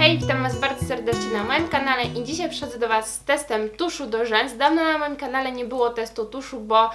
Hej, witam Was bardzo serdecznie na moim kanale i dzisiaj przychodzę do Was z testem tuszu do rzęs. Dawno na moim kanale nie było testu tuszu, bo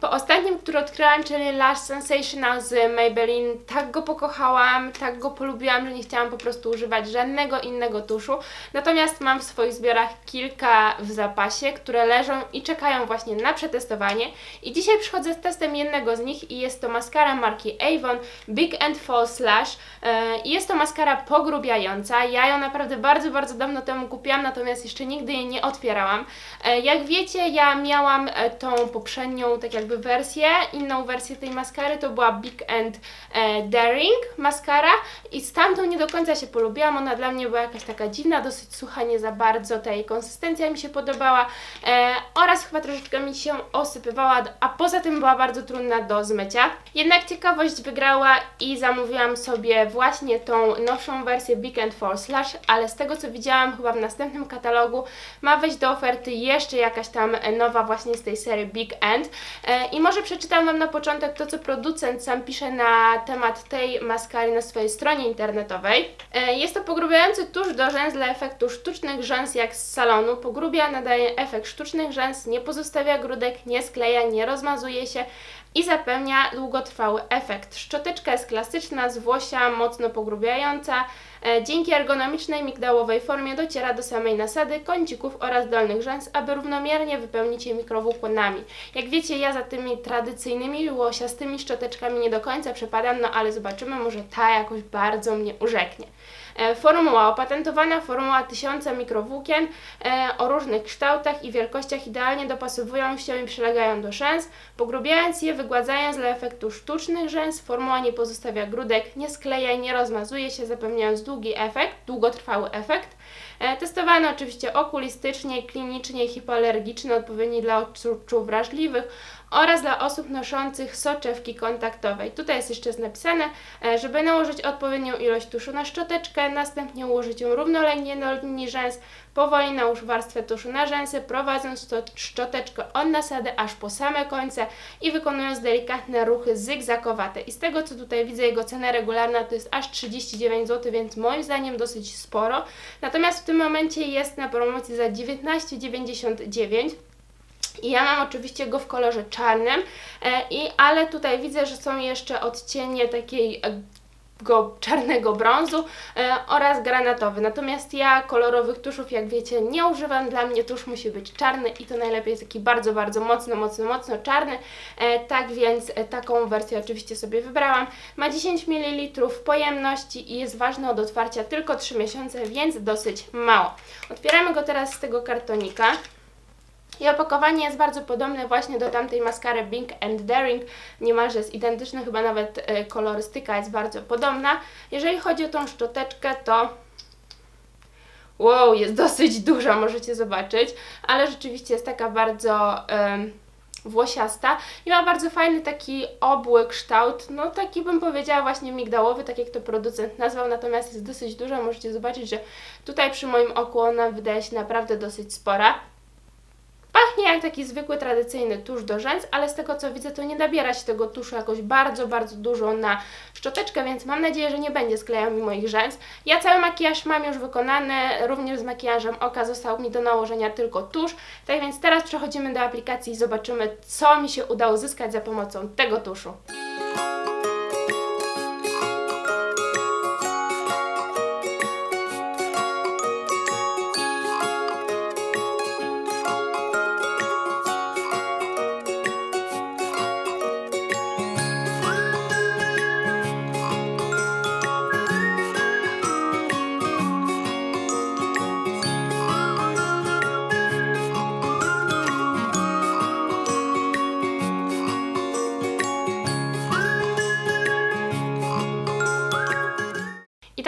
po ostatnim, który odkryłam, czyli Lash Sensational z Maybelline, tak go pokochałam, tak go polubiłam, że nie chciałam po prostu używać żadnego innego tuszu. Natomiast mam w swoich zbiorach kilka w zapasie, które leżą i czekają właśnie na przetestowanie. I dzisiaj przychodzę z testem jednego z nich i jest to maskara marki Avon Big and False Lash. E, I jest to maskara pogrubiająca. Ja ją naprawdę bardzo, bardzo dawno temu kupiłam, natomiast jeszcze nigdy jej nie otwierałam. E, Jak wiecie, ja miałam e, tą poprzednią, tak jakby wersję, inną wersję tej maskary, to była Big and e, Daring maskara i z tamtą nie do końca się polubiłam, ona dla mnie była jakaś taka dziwna, dosyć sucha, nie za bardzo, ta jej konsystencja mi się podobała e, oraz chyba troszeczkę mi się osypywała, a poza tym była bardzo trudna do zmycia. Jednak ciekawość wygrała i zamówiłam sobie właśnie tą nowszą wersję Big and False Slash, ale z tego co widziałam chyba w następnym katalogu ma wejść do oferty jeszcze jakaś tam e, nowa właśnie z tej serii Big End. I może przeczytam Wam na początek to, co producent sam pisze na temat tej maskary na swojej stronie internetowej. E, Jest to pogrubiający tusz do rzęs dla efektu sztucznych rzęs jak z salonu. Pogrubia, nadaje efekt sztucznych rzęs, nie pozostawia grudek, nie skleja, nie rozmazuje się i zapewnia długotrwały efekt. Szczoteczka jest klasyczna, z włosia, mocno pogrubiająca. E, Dzięki ergonomicznej migdałowej formie dociera do samej nasady, kącików oraz dolnych rzęs, aby równomiernie wypełnić je mikrowłóknami. Jak wiecie, ja za tymi tradycyjnymi łosiastymi szczoteczkami nie do końca przepadam, no ale zobaczymy, może ta jakoś bardzo mnie urzeknie. E, Formuła opatentowana, formuła tysiąca mikrowłókien e, o różnych kształtach i wielkościach idealnie dopasowują się i przylegają do rzęs, pogrubiając je, wygładzając dla efektu sztucznych rzęs. Formuła nie pozostawia grudek, nie skleja nie rozmazuje się, zapewniając długi efekt, długotrwały efekt. E, Testowano oczywiście okulistycznie, klinicznie, hipoalergiczny, odpowiedni dla odczuć wrażliwych oraz dla osób noszących soczewki kontaktowej. Tutaj jest jeszcze napisane, e, żeby nałożyć odpowiednią ilość tuszu na szczoteczkę, następnie ułożyć ją równolegnie do linii rzęs, powoli nałóż warstwę tuszu na rzęsy, prowadząc szczoteczkę od nasady aż po same końce i wykonując delikatne ruchy zygzakowate. I z tego co tutaj widzę, jego cena regularna to jest aż 39 zł, więc moim zdaniem dosyć sporo. Natomiast w tym momencie jest na promocji za 19,99 i ja mam oczywiście go w kolorze czarnym, e, i, ale tutaj widzę, że są jeszcze odcienie takiej e, go czarnego brązu e, oraz granatowy. Natomiast ja kolorowych tuszów, jak wiecie, nie używam. Dla mnie tusz musi być czarny i to najlepiej jest taki bardzo, bardzo mocno, mocno, mocno czarny. E, tak więc e, taką wersję oczywiście sobie wybrałam. Ma 10 ml pojemności i jest ważny od otwarcia tylko 3 miesiące, więc dosyć mało. Otwieramy go teraz z tego kartonika. I opakowanie jest bardzo podobne właśnie do tamtej maskary Bing and Daring, niemalże jest identyczne, chyba nawet e, kolorystyka jest bardzo podobna. Jeżeli chodzi o tą szczoteczkę, to wow, jest dosyć duża, możecie zobaczyć, ale rzeczywiście jest taka bardzo em, włosiasta i ma bardzo fajny taki obły kształt, no taki bym powiedziała właśnie migdałowy, tak jak to producent nazwał, natomiast jest dosyć duża, możecie zobaczyć, że tutaj przy moim oku ona wydaje się naprawdę dosyć spora. Pachnie jak taki zwykły, tradycyjny tusz do rzęs, ale z tego co widzę, to nie nabiera się tego tuszu jakoś bardzo, bardzo dużo na szczoteczkę, więc mam nadzieję, że nie będzie sklejał mi moich rzęs. Ja cały makijaż mam już wykonany, również z makijażem oka został mi do nałożenia tylko tusz. Tak więc teraz przechodzimy do aplikacji i zobaczymy, co mi się udało zyskać za pomocą tego tuszu.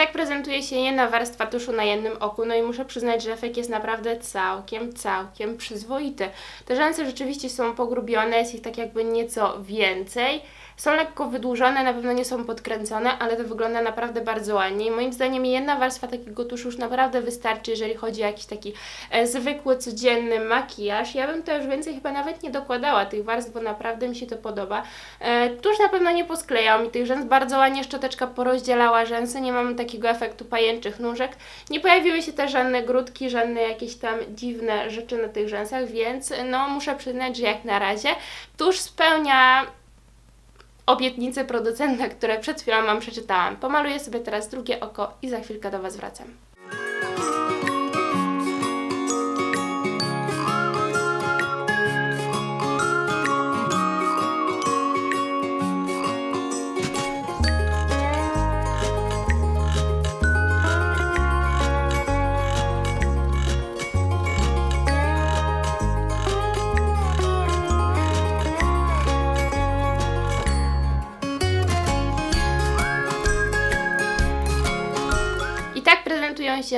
Tak prezentuje się jedna warstwa tuszu na jednym oku, no i muszę przyznać, że efekt jest naprawdę całkiem, całkiem przyzwoity. Te rzęsy rzeczywiście są pogrubione, jest ich tak jakby nieco więcej, Są lekko wydłużone, na pewno nie są podkręcone, ale to wygląda naprawdę bardzo ładnie. I moim zdaniem jedna warstwa takiego tuszu już naprawdę wystarczy, jeżeli chodzi o jakiś taki e, zwykły, codzienny makijaż. Ja bym to już więcej chyba nawet nie dokładała tych warstw, bo naprawdę mi się to podoba. E, tusz na pewno nie posklejał mi tych rzęs, bardzo ładnie szczoteczka porozdzielała rzęsy, nie mam takiego efektu pajęczych nóżek. Nie pojawiły się też żadne grudki, żadne jakieś tam dziwne rzeczy na tych rzęsach, więc no muszę przyznać, że jak na razie tusz spełnia obietnice producenta, które przed chwilą Wam przeczytałam. Pomaluję sobie teraz drugie oko i za chwilkę do Was wracam.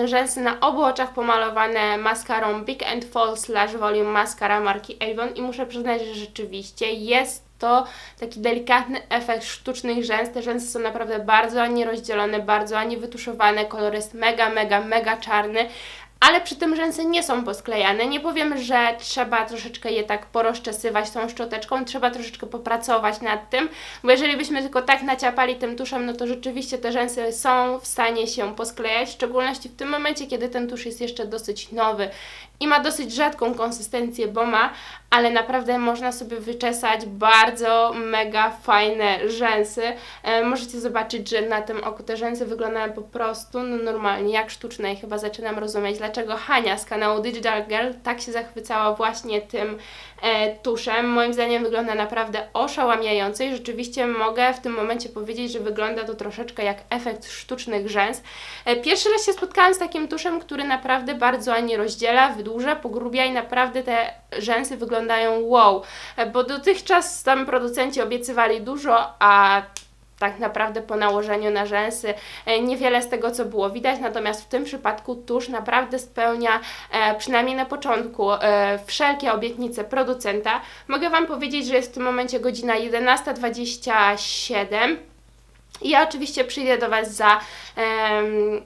Rzęsy na obu oczach pomalowane maskarą Big and Fall Slash Volume Mascara marki Avon i muszę przyznać, że rzeczywiście jest to taki delikatny efekt sztucznych rzęs. Te rzęsy są naprawdę bardzo ładnie rozdzielone, bardzo ładnie wytuszowane, kolor jest mega, mega, mega czarny, ale przy tym rzęsy nie są posklejane. Nie powiem, że trzeba troszeczkę je tak porozczesywać tą szczoteczką, trzeba troszeczkę popracować nad tym, bo jeżeli byśmy tylko tak naciapali tym tuszem, no to rzeczywiście te rzęsy są w stanie się posklejać, w szczególności w tym momencie, kiedy ten tusz jest jeszcze dosyć nowy i ma dosyć rzadką konsystencję, bo ma, ale naprawdę można sobie wyczesać bardzo mega fajne rzęsy. E, możecie zobaczyć, że na tym oku te rzęsy wyglądają po prostu no, normalnie, jak sztuczne i chyba zaczynam rozumieć, dlaczego Hania z kanału Digital Girl tak się zachwycała właśnie tym e, tuszem. Moim zdaniem wygląda naprawdę oszałamiająco i rzeczywiście mogę w tym momencie powiedzieć, że wygląda to troszeczkę jak efekt sztucznych rzęs. E, pierwszy raz się spotkałam z takim tuszem, który naprawdę bardzo ładnie rozdziela, wydłuża, pogrubia i naprawdę te rzęsy wyglądają wow, E, bo dotychczas tam producenci obiecywali dużo, a tak naprawdę po nałożeniu na rzęsy e, niewiele z tego, co było widać, natomiast w tym przypadku tusz naprawdę spełnia, e, przynajmniej na początku, e, wszelkie obietnice producenta. Mogę Wam powiedzieć, że jest w tym momencie godzina 11.27 i ja oczywiście przyjdę do Was za... em,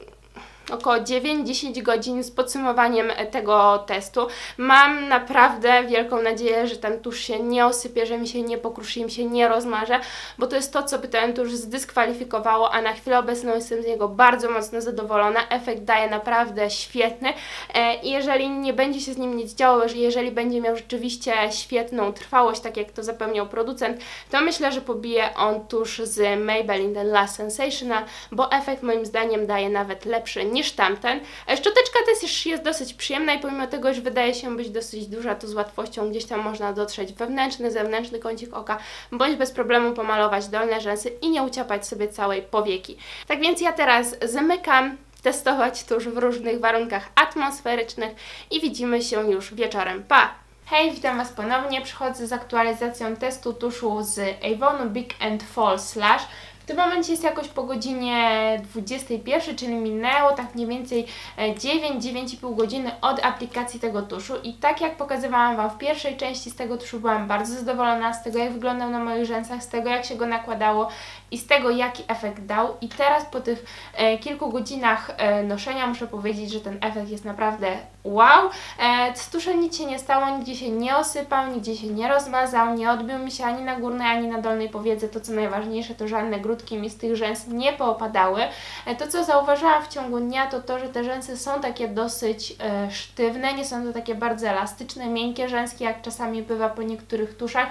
około 9-10 godzin z podsumowaniem e, tego testu. Mam naprawdę wielką nadzieję, że ten tusz się nie osypie, że mi się nie pokruszy, mi się nie rozmarze, bo to jest to, co by ten tusz zdyskwalifikowało, a na chwilę obecną jestem z niego bardzo mocno zadowolona. Efekt daje naprawdę świetny e, i jeżeli nie będzie się z nim nic działo, że jeżeli będzie miał rzeczywiście świetną trwałość, tak jak to zapewniał producent, to myślę, że pobije on tusz z Maybelline The Last Sensational, bo efekt moim zdaniem daje nawet lepszy niż tamten. E, Szczoteczka też jest dosyć przyjemna i pomimo tego, że wydaje się być dosyć duża, to z łatwością gdzieś tam można dotrzeć wewnętrzny, zewnętrzny kącik oka, bądź bez problemu pomalować dolne rzęsy i nie uciapać sobie całej powieki. Tak więc ja teraz zamykam testować tuż w różnych warunkach atmosferycznych i widzimy się już wieczorem. Pa! Hej, witam Was ponownie. Przychodzę z aktualizacją testu tuszu z Avonu Big and Fall Slash. Tym momencie jest jakoś po godzinie 21, czyli minęło tak mniej więcej 9-9,5 godziny od aplikacji tego tuszu i tak jak pokazywałam Wam w pierwszej części z tego tuszu byłam bardzo zadowolona z tego jak wyglądał na moich rzęsach, z tego jak się go nakładało i z tego jaki efekt dał i teraz po tych e, kilku godzinach e, noszenia muszę powiedzieć, że ten efekt jest naprawdę wow. E, z tuszem nic się nie stało, nigdzie się nie osypał, nigdzie się nie rozmazał, nie odbił mi się ani na górnej, ani na dolnej powiedze. To co najważniejsze, to żadne grudki mi z tych rzęs nie poopadały. E, to co zauważyłam w ciągu dnia, to to, że te rzęsy są takie dosyć e, sztywne, nie są to takie bardzo elastyczne, miękkie rzęski, jak czasami bywa po niektórych tuszach.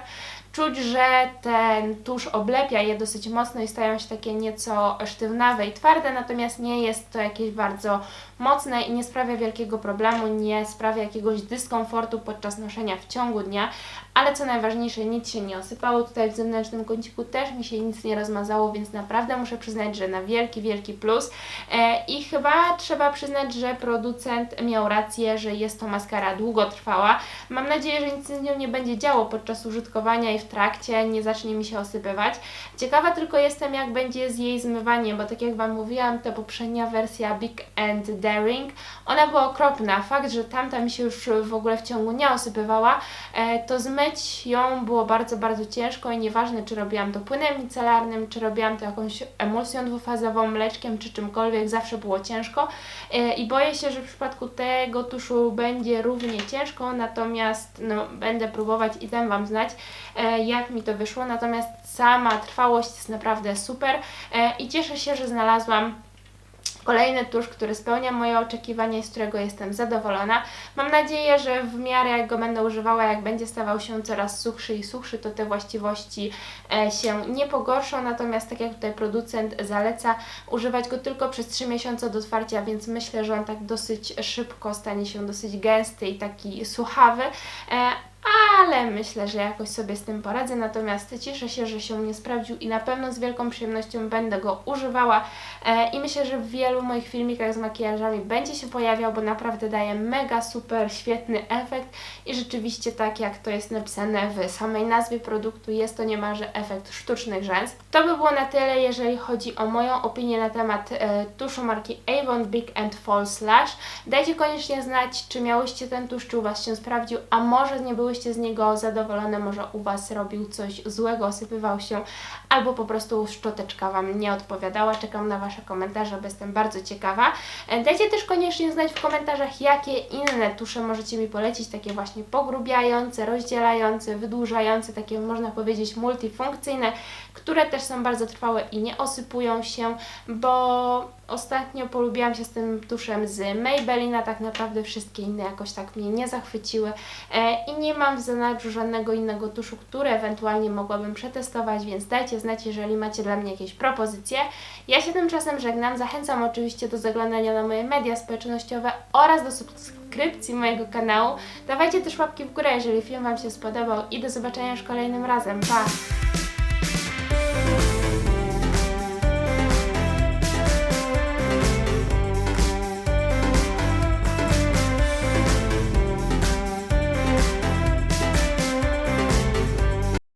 Czuć, że ten tusz oblepia je dosyć mocno i stają się takie nieco sztywnawe i twarde, natomiast nie jest to jakieś bardzo mocne i nie sprawia wielkiego problemu, nie sprawia jakiegoś dyskomfortu podczas noszenia w ciągu dnia, ale co najważniejsze, nic się nie osypało. Tutaj w zewnętrznym kąciku też mi się nic nie rozmazało, więc naprawdę muszę przyznać, że na wielki, wielki plus. E, I chyba trzeba przyznać, że producent miał rację, że jest to maskara długotrwała. Mam nadzieję, że nic z nią nie będzie działo podczas użytkowania i w trakcie, nie zacznie mi się osypywać. Ciekawa tylko jestem, jak będzie z jej zmywaniem, bo tak jak Wam mówiłam, ta poprzednia wersja Big and Daring, ona była okropna. Fakt, że tamta mi się już w ogóle w ciągu dnia osypywała, e, to zmyć zmyć ją było bardzo, bardzo ciężko i nieważne czy robiłam to płynem micelarnym, czy robiłam to jakąś emulsją dwufazową, mleczkiem czy czymkolwiek, zawsze było ciężko E, i boję się, że w przypadku tego tuszu będzie równie ciężko, natomiast no, będę próbować i dam Wam znać e, jak mi to wyszło, natomiast sama trwałość jest naprawdę super e, i cieszę się, że znalazłam Kolejny tusz, który spełnia moje oczekiwania i z którego jestem zadowolona. Mam nadzieję, że w miarę jak go będę używała, jak będzie stawał się coraz suchszy i suchszy, to te właściwości e, się nie pogorszą. Natomiast tak jak tutaj producent zaleca, używać go tylko przez 3 miesiące do otwarcia, więc myślę, że on tak dosyć szybko stanie się dosyć gęsty i taki suchawy. Ale myślę, że jakoś sobie z tym poradzę. Natomiast cieszę się, że się nie sprawdził i na pewno z wielką przyjemnością będę go używała. E, I myślę, że w wielu moich filmikach z makijażami będzie się pojawiał, bo naprawdę daje mega super, świetny efekt. I rzeczywiście, tak jak to jest napisane w samej nazwie produktu, jest to niemalże efekt sztucznych rzęs. To by było na tyle, jeżeli chodzi o moją opinię na temat e, tuszu marki Avon Big and False Lash. Dajcie koniecznie znać, czy miałyście ten tusz, czy u Was się sprawdził, a może nie byłyście z niego zadowolone, może u Was robił coś złego, osypywał się, albo po prostu szczoteczka Wam nie odpowiadała. Czekam na Wasze komentarze, bo jestem bardzo ciekawa. E, Dajcie też koniecznie znać w komentarzach, jakie inne tusze możecie mi polecić, takie właśnie pogrubiające, rozdzielające, wydłużające, takie można powiedzieć multifunkcyjne, które też są bardzo trwałe i nie osypują się, bo ostatnio polubiłam się z tym tuszem z Maybelline, a tak naprawdę wszystkie inne jakoś tak mnie nie zachwyciły e, i nie mam w zanadrzu żadnego innego tuszu, który ewentualnie mogłabym przetestować, więc dajcie znać, jeżeli macie dla mnie jakieś propozycje. Ja się tymczasem żegnam, zachęcam oczywiście do zaglądania na moje media społecznościowe oraz do subskrypcji mojego kanału. Dawajcie też łapki w górę, jeżeli film Wam się spodobał i do zobaczenia już kolejnym razem. Pa!